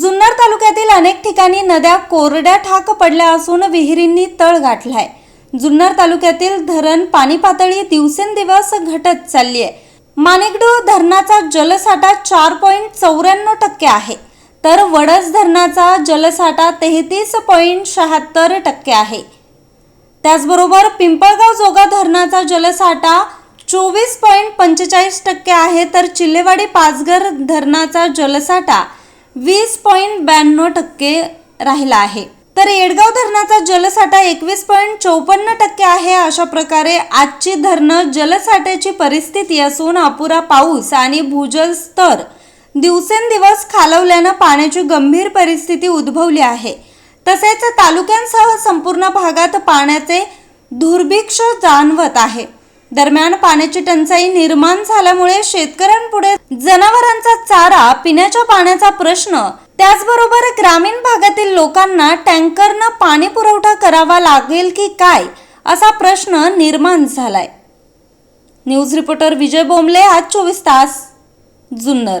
जुन्नर तालुक्यातील अनेक ठिकाणी नद्या कोरड्या ठाक पडल्या असून विहिरींनी तळ गाठलाय. जुन्नर तालुक्यातील धरण पाणी पातळी दिवसेंदिवस घटत चालली आहे माणिकडू धरणाचा जलसाठा चार पॉईंट चौऱ्याण्णव टक्के आहे. तर वडस धरणाचा जलसाठा तेहतीस पॉईंट शहात्तर टक्के आहे. त्याचबरोबर पिंपळगाव जोगा धरणाचा जलसाठा चोवीस पॉईंट पंचेचाळीस टक्के आहे. तर चिल्लेवाडी पाचघर धरणाचा जलसाठा वीस पॉईंट ब्याण्णव टक्के राहिला आहे. तर येडगाव धरणाचा जलसाठा एकवीस पॉईंट चौपन्न टक्के आहे अशा प्रकारे आजची धरणं जलसाठ्याची परिस्थिती असून अपुरा पाऊस आणि भूजल स्तर दिवसेंदिवस खालवल्यानं पाण्याची गंभीर परिस्थिती उद्भवली आहे. तसेच तालुक्यांसह संपूर्ण भागात पाण्याचे दुर्भिक्ष जाणवत आहे. दरम्यान पाण्याची टंचाई निर्माण झाल्यामुळे शेतकऱ्यांपुढे जना चारा पिण्याच्या पाण्याचा प्रश्न. त्याचबरोबर ग्रामीण भागातील लोकांना टँकरनं पाणी पुरवठा करावा लागेल की काय असा प्रश्न निर्माण झालाय. न्यूज रिपोर्टर विजय बोंबले आज चोवीस तास जुन्नर.